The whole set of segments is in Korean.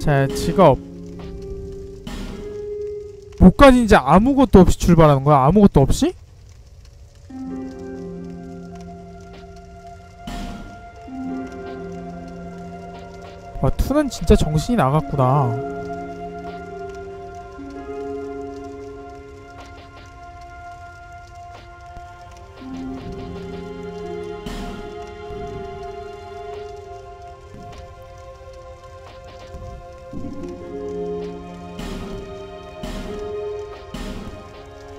자 직업 뭐까지 이제 아무것도 없이 출발하는 거야? 아무것도 없이? 와 투는 진짜 정신이 나갔구나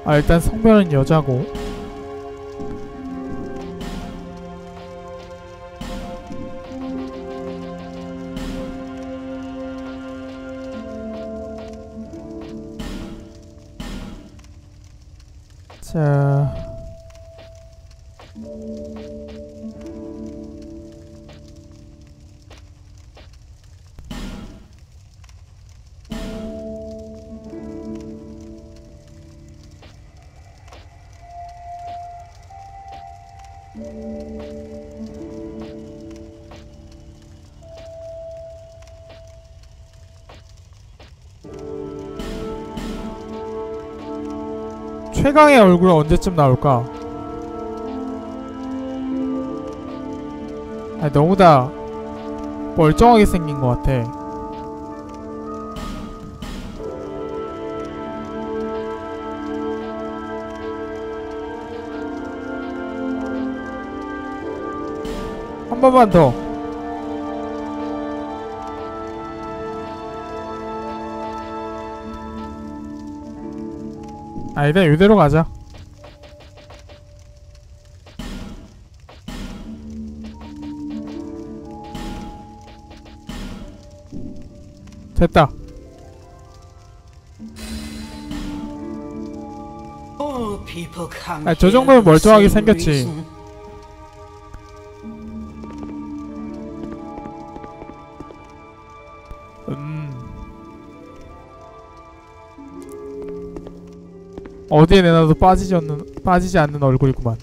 아 일단 성별은 여자고. 자 최강의 얼굴 언제쯤 나올까? 아 너무 다 멀쩡하게 생긴 것 같아. 한 번만 더. 아니다 이대로 가자. 됐다. 아, 저 정도면 멀쩡하게 생겼지. 어디에 내놔도 빠지지 않는 빠지지 않는 얼굴이구만.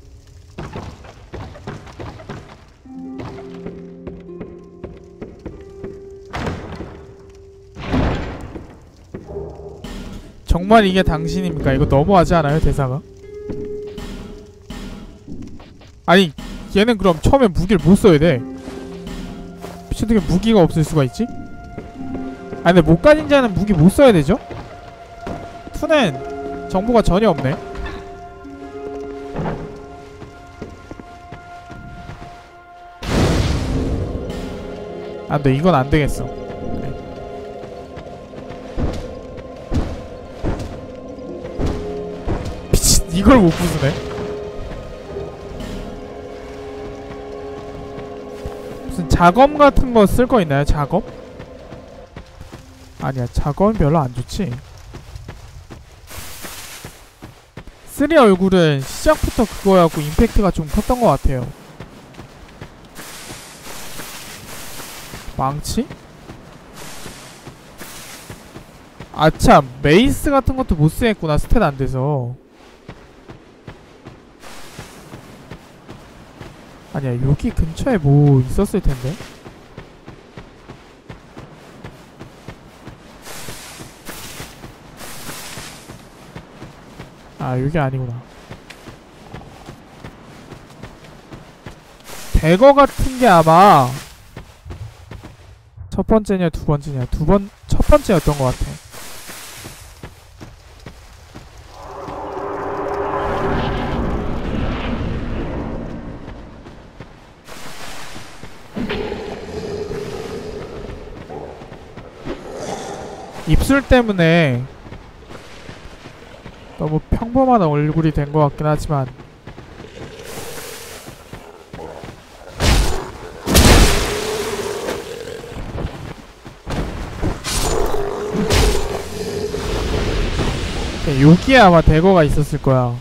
정말 이게 당신입니까? 이거 너무하지 않아요 대사가? 아니 얘는 그럼 처음에 무기를 못 써야 돼. 어떻게 무기가 없을 수가 있지? 아 근데 못 가진 자는 무기 못 써야 되죠? 투는 정보가 전혀 없네. 안돼 이건 안 되겠어. 미친 이걸 못 부수네. 무슨 작업 같은 거 쓸 거 있나요? 작업? 아니야 작업은 별로 안 좋지. 쓰리 얼굴은 시작부터 그거여갖고 임팩트가 좀 컸던 것 같아요. 망치? 아참 메이스 같은 것도 못 쓰겠구나 스탯 안 돼서. 아니야 여기 근처에 뭐 있었을 텐데. 아 여기 아니구나. 대거 같은 게 아마 첫 번째냐 두 번째냐 두 번 첫 번째였던 것 같아. 입술 때문에 너무 평범한 얼굴이 된 것 같긴 하지만. 네, 여기에 아마 대거가 있었을 거야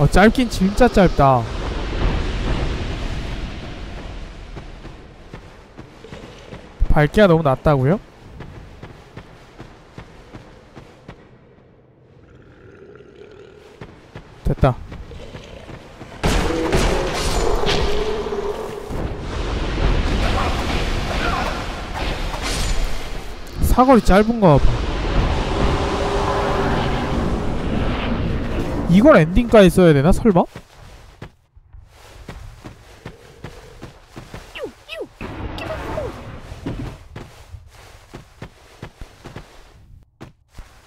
어 짧긴 진짜 짧다. 밝기가 너무 낮다고요? 됐다. 사거리 짧은가 봐 이걸 엔딩까지 써야 되나 설마?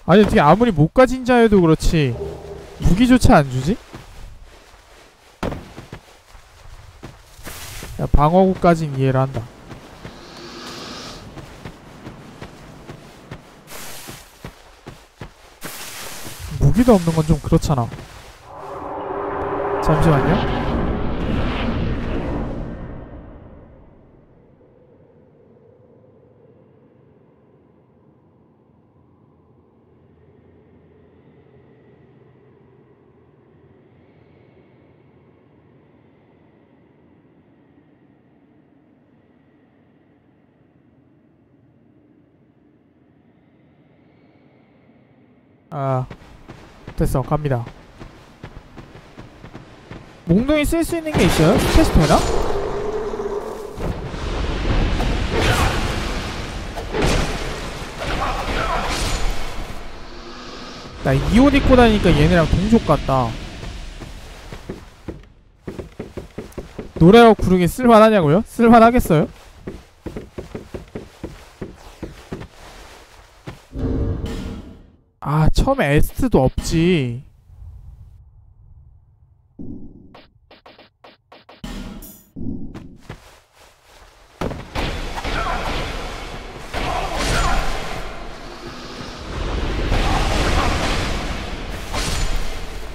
아니 어떻게 아무리 못 가진 자여도 그렇지 무기조차 안 주지? 야 방어구까진 이해를 한다 무기도 없는 건 좀 그렇잖아. 잠시만요. 아 됐어 갑니다 몽둥이 쓸 수 있는 게 있어요? 스페이스 되나? 나이 옷 입고 다니니까 얘네랑 동족 같다 노래하고 구르기 쓸만하냐고요? 쓸만하겠어요? 처음에 에스트도 없지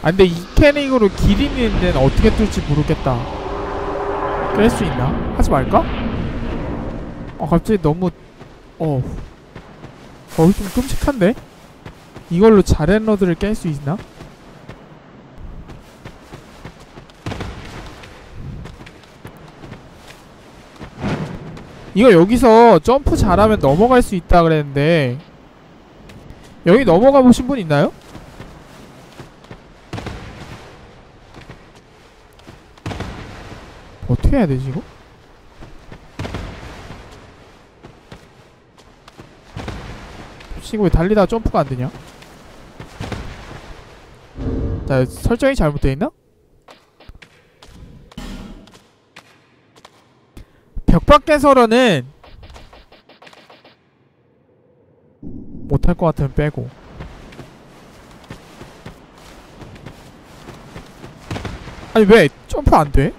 아 근데 이 있는 데는 어떻게 뚫지 모르겠다 깰 수 있나? 하지 말까? 어 갑자기 너무 어 거기 좀 끔찍한데? 이걸로 자렌러드를 깰 수 있나? 이거 여기서 점프 잘하면 넘어갈 수 있다 그랬는데 여기 넘어가 보신 분 있나요? 어떻게 해야 되지 이거? 친구 왜 달리다가 점프가 안 되냐? 자 설정이 잘못되어 있나? 벽 밖에서로는 못할 것 같으면 빼고 아니 왜 점프 안 돼?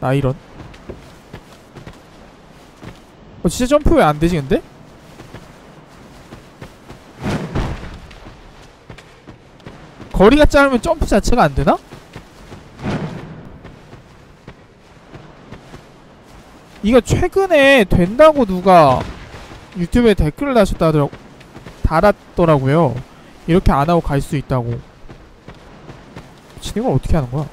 나 이런 어 진짜 점프 왜 안 되지 근데? 거리가 짧으면 점프 자체가 안 되나? 이거 최근에 된다고 누가 유튜브에 댓글을 다셨다 하더라 달았더라고요. 이렇게 안 하고 갈 수 있다고. 진행을 어떻게 하는 거야?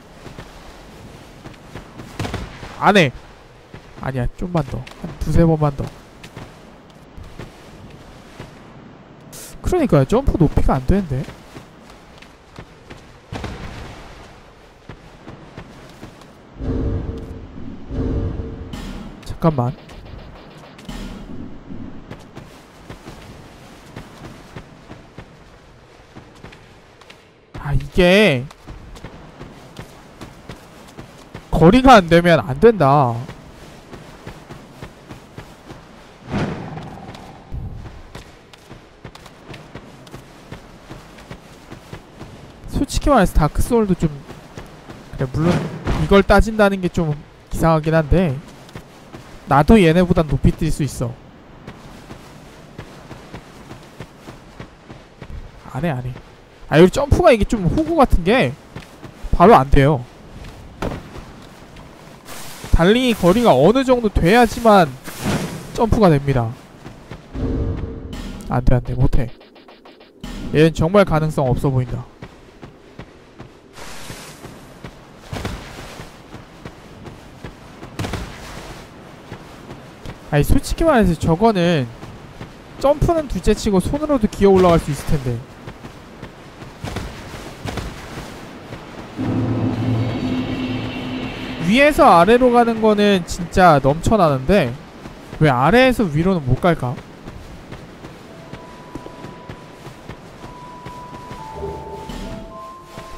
안 해. 아니야, 좀만 더. 한 두세 번만 더. 그러니까요, 점프 높이가 안 되는데. 잠깐만. 아, 이게 거리가 안 되면 안 된다. 솔직히 말해서 다크 소울도 좀 그래 물론 이걸 따진다는 게 좀 이상하긴 한데 나도 얘네보단 높이 뛸 수 있어. 안해 안해. 아 여기 점프가 이게 좀 호구 같은 게 바로 안 돼요. 달리기 거리가 어느 정도 돼야지만 점프가 됩니다. 안돼 안돼 못해. 얘는 정말 가능성 없어 보인다. 아니 솔직히 말해서 저거는 점프는 둘째치고 손으로도 기어 올라갈 수 있을 텐데. 위에서 아래로 가는 거는 진짜 넘쳐나는데 왜 아래에서 위로는 못 갈까?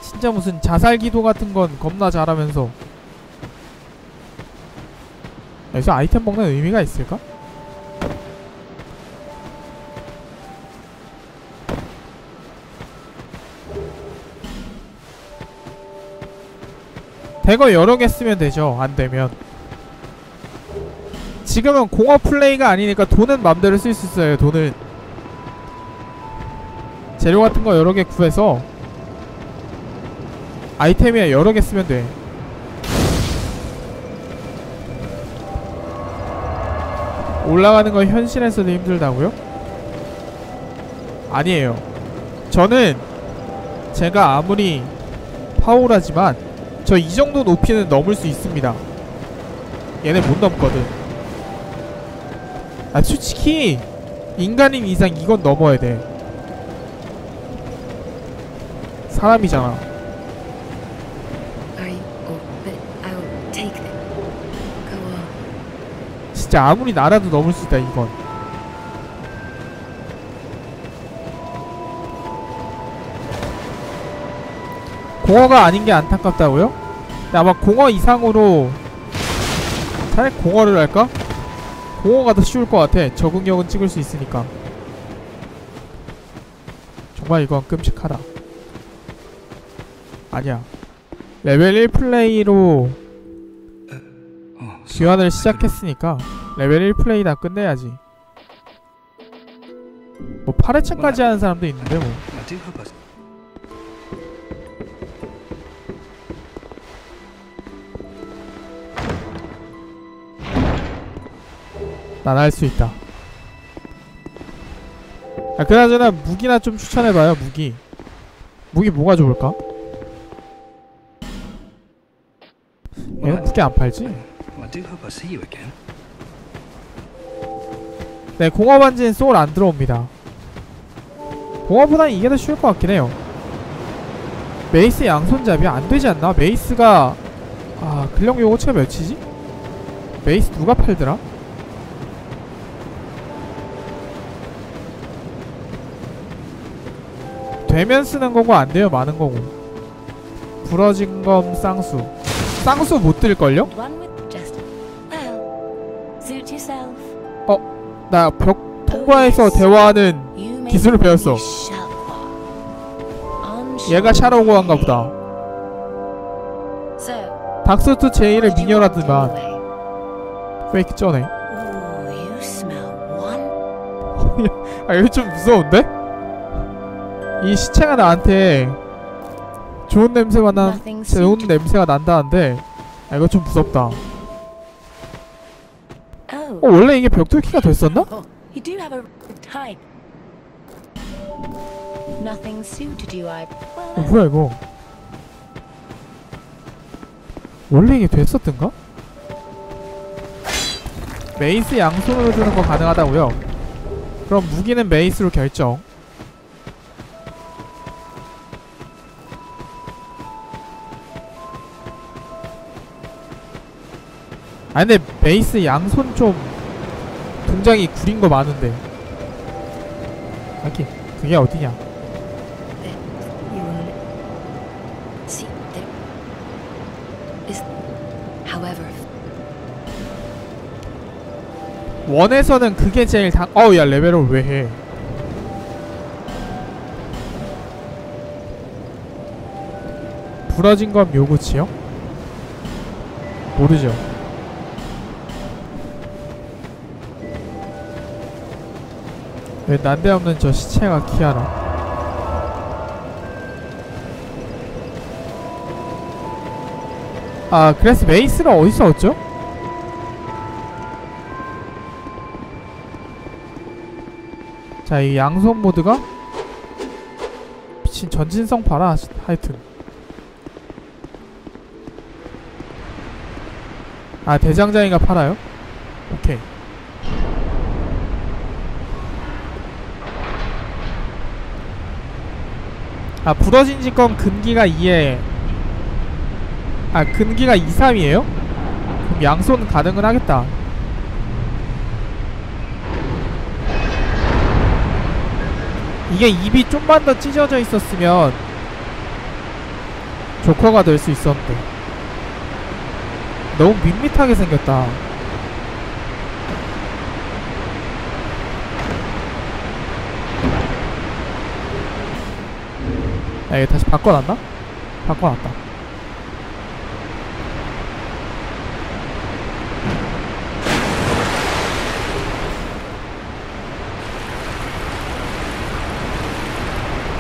진짜 무슨 자살 기도 같은 건 겁나 잘하면서 여기서 아이템 먹는 의미가 있을까? 대거 여러 개 쓰면 되죠. 안 되면. 지금은 공업 플레이가 아니니까 돈은 맘대로 쓸 수 있어요. 돈은. 재료 같은 거 여러 개 구해서 아이템이야 여러 개 쓰면 돼. 올라가는 건 현실에서도 힘들다고요? 아니에요. 저는 제가 아무리 파워라지만 저 이 정도 높이는 넘을 수 있습니다. 얘네 못 넘거든. 아 솔직히 인간인 이상 이건 넘어야 돼. 사람이잖아. I will take them. 진짜 아무리 날아도 넘을 수 있다 이건. 공어가 아닌 게 안타깝다고요? 근데 아마 공어 이상으로 차라리 공어를 할까? 공어가 더 쉬울 것 같아. 적응력은 찍을 수 있으니까. 정말 이건 끔찍하다. 아니야. 레벨 1 플레이로 귀환을 시작했으니까 레벨 1 플레이 다 끝내야지. 뭐 8회차까지 하는 사람도 있는데 뭐. I do hope I 난할수 있다. 아, 그나저나 무기나 좀 추천해봐요, 무기. 무기 뭐가 좋을까? 얘는 무기 안 팔지? 네, 공업 반지는 소울 안 들어옵니다. 공업보단 이게 더 쉬울 것 같긴 해요. 메이스 양손잡이 안 되지 않나? 메이스가 아 근력 요거치가 몇이지? 메이스 누가 팔더라? 되면 쓰는 거고 안 되면 많은 거고. 부러진 검 쌍수. 쌍수 못 들걸요? 나 벽 통과해서 대화하는 기술을 배웠어. 얘가 샤로고 한가 보다. 닥스트 제이를 미녀라더만? 페이크 쩌네. 아 이거 좀 무서운데? 이 시체가 나한테 좋은 냄새가 난 좋은. 냄새가 난다는데 아 이거 좀 무섭다. 어 원래 이게 벽돌키가 됐었나? oh. 어, 뭐야 이거? 원래 이게 됐었던가? 메이스 양손으로 드는 거 가능하다고요? 그럼 무기는 메이스로 결정. 아 근데 메이스 양손 좀 동작이 구린 거 많은데. 하긴 그게 어디냐? is, however, 원에서는 그게 제일 당. 어우 야 레벨을 왜 해? 부러진 건 묘구치요? 모르죠. 왜 난데없는 저 시체가 키하나? 아 그래서 메이스를 어디서 얻죠? 자, 이 양손 모드가 미친 전진성 봐라 시- 하여튼 아 대장장이가 팔아요? 오케이 아 부러진 지건 근기가 2에 아 근기가 2, 3이에요? 그럼 양손 가능은 하겠다. 이게 입이 좀만 더 찢어져 있었으면 조커가 될 수 있었는데. 너무 밋밋하게 생겼다 야 이거 다시 바꿔놨나? 바꿔놨다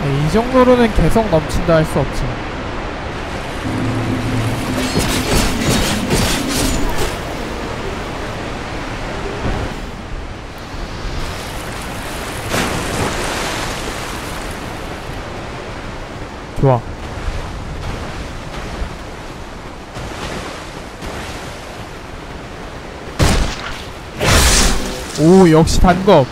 야, 이 정도로는 개성 넘친다 할 수 없지 좋아 오 역시 단검.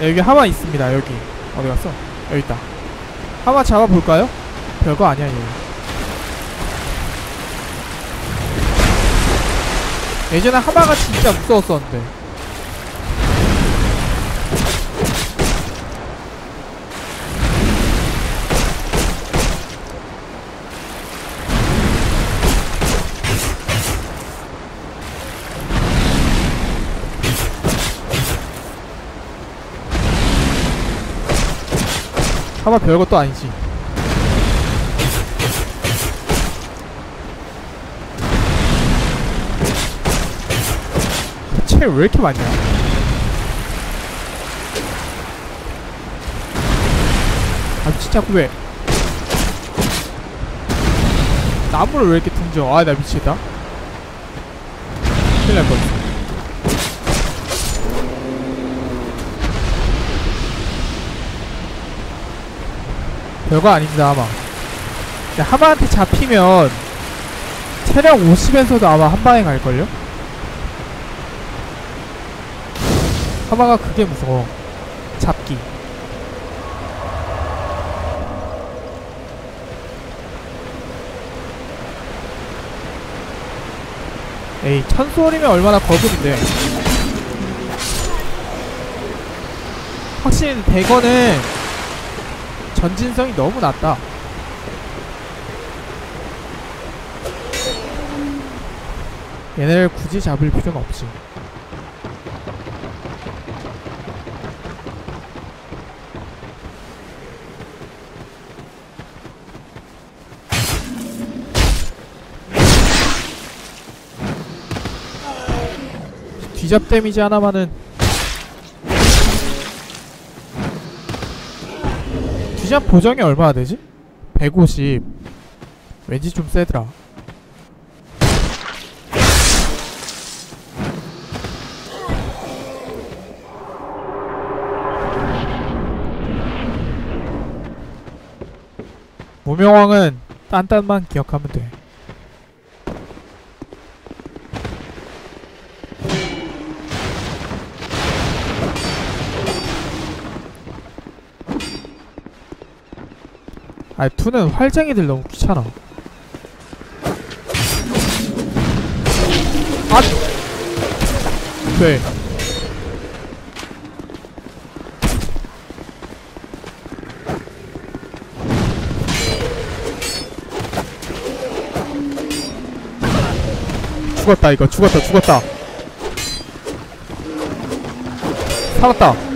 네, 여기 하마 있습니다 여기. 어디 갔어? 여기 있다. 하마 잡아볼까요? 별거 아니야 얘. 예전에 하마가 진짜 무서웠었는데 하마 별것도 아니지 채왜 이렇게 많냐? 아 진짜 왜 나무를 왜 이렇게 등져? 아 나 미치겠다. 큰일 날뻔 별거 아닙니다 아마. 하마한테 잡히면 체력 50에서도 아마 한 방에 갈걸요? 하마가 그게 무서워 잡기 에이 천수월이면 얼마나 거급인데 확실히 대거는 전진성이 너무 낮다. 얘네를 굳이 잡을 필요는 없지. 뒤잡 데미지 하나만은 뒤잡 보정이 얼마나 되지? 150 왠지 좀 세더라. 무명왕은 딴딴만 기억하면 돼 아니 투는 활쟁이들 너무 귀찮아. 아! 네. 죽었다 이거. 죽었다 죽었다. 살았다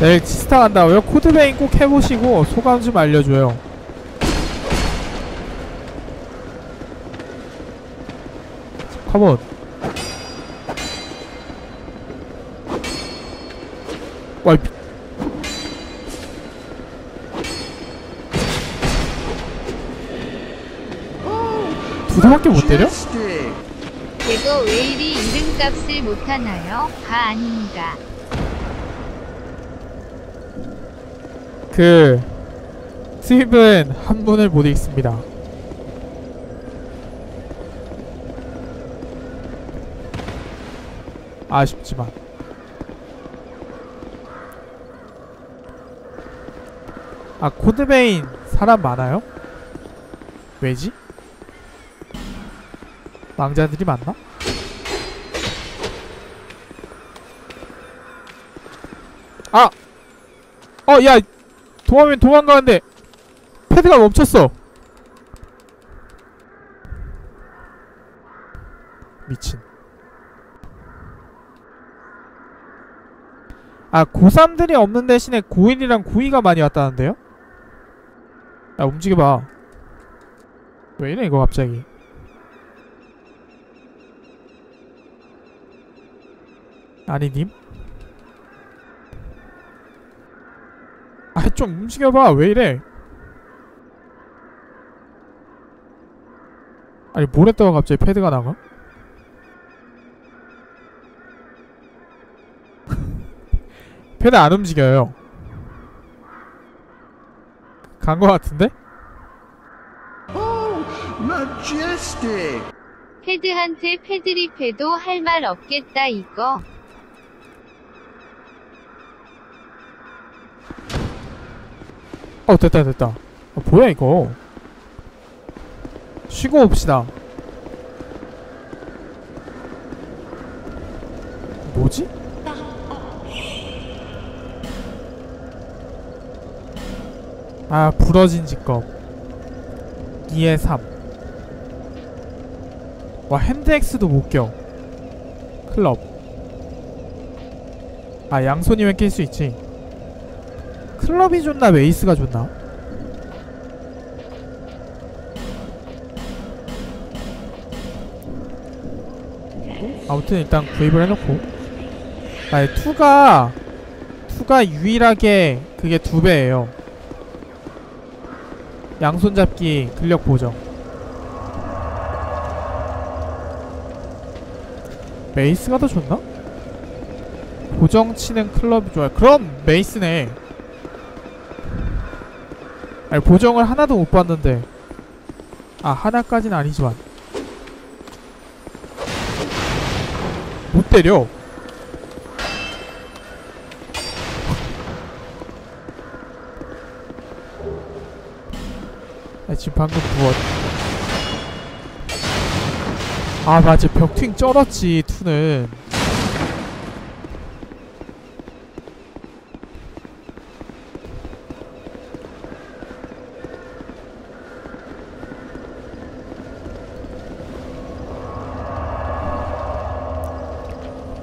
내일 치스타 간다고요? 코드베인 꼭 해보시고 소감 좀 알려줘요 컴온 와, 이 미- 두 대밖에 못 때려? 제거 왜 이리 이름값을 못하나요? 가 아닙니다. 그 스윕은 한문을 못 읽습니다. 아쉽지만 아 코드베인 사람 많아요? 왜지? 망자들이 많나? 아! 어, 야! 도망면 도망가는데 패드가 멈췄어. 미친. 아 고3들이 없는 대신에 고1이랑 고2가 많이 왔다는데요? 야 움직여봐. 왜 이래 이거 갑자기? 아니 님? 좀 움직여봐 왜 이래 아니 뭘 했다가 갑자기 패드가 나가? 패드 안 움직여요 간 거 같은데? 패드한테 패드립해도 할 말 없겠다 이거. 어 됐다 됐다. 아, 뭐야 이거? 쉬고 옵시다. 뭐지? 아 부러진 직업. 2에 3와 핸드엑스도 못껴. 클럽. 아 양손이면 낄 수 있지 클럽이 좋나 메이스가 좋나? 아무튼 일단 구입을 해놓고. 아니 2가 2가 유일하게 그게 두 배예요. 양손 잡기 근력 보정. 메이스가 더 좋나? 고정 치는 클럽이 좋아요. 그럼 메이스네 아니 보정을 하나도 못 봤는데. 아 하나까지는 아니지만. 못 때려? 아 지금 방금 무엇 아 맞아. 벽팅 쩔었지 투는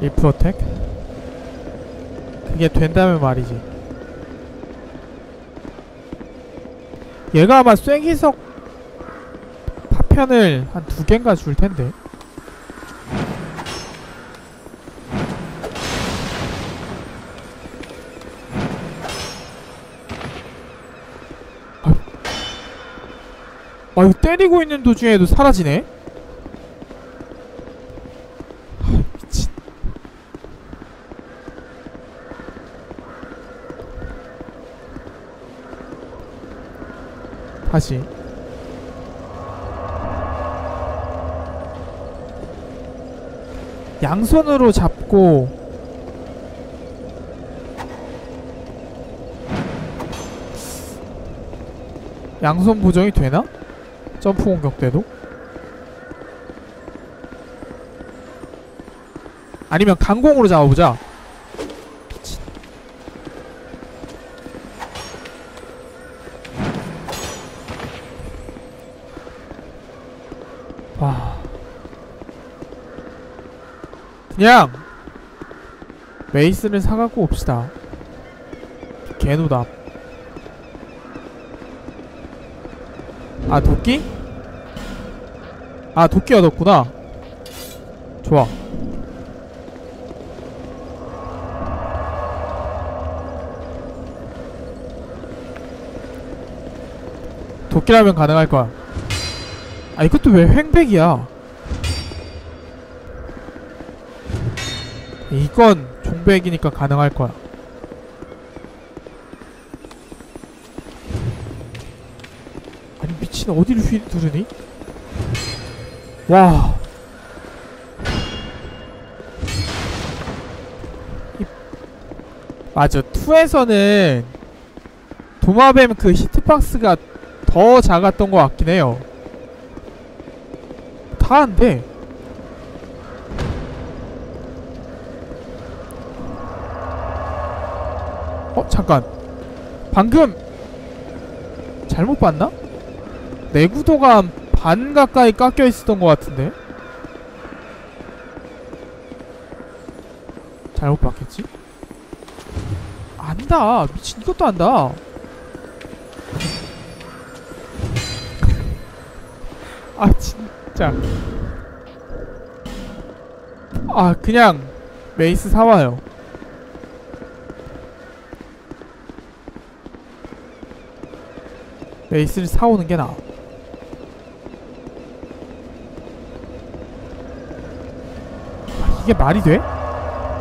attack? 그게 된다면 말이지 얘가 아마 쐐기석 파편을 한 두 개인가 줄 텐데 아 이거 때리고 있는 도중에도 사라지네? 다시 양손으로 잡고 양손 보정이 되나? 점프 공격 때도? 아니면 강공으로 잡아보자 그냥 메이스를 사갖고 옵시다. 개노답. 아 도끼? 아 도끼 얻었구나. 좋아. 도끼라면 가능할 거야. 아 이것도 왜 횡백이야 이건 종백이니까 가능할 거야. 아니 미친 어디를 휘 두르니? 와. 이- 맞아. 2에서는 도마뱀 그 히트박스가 더 작았던 것 같긴 해요. 다 안돼 어 잠깐. 방금 잘못 봤나? 내구도가 한반 가까이 깎여 있었던 것 같은데? 잘못 봤겠지? 안다. 미친 이것도 안다. 아 진짜. 아 그냥 메이스 사와요 메이스를 사오는 게 나아 아, 이게 말이 돼?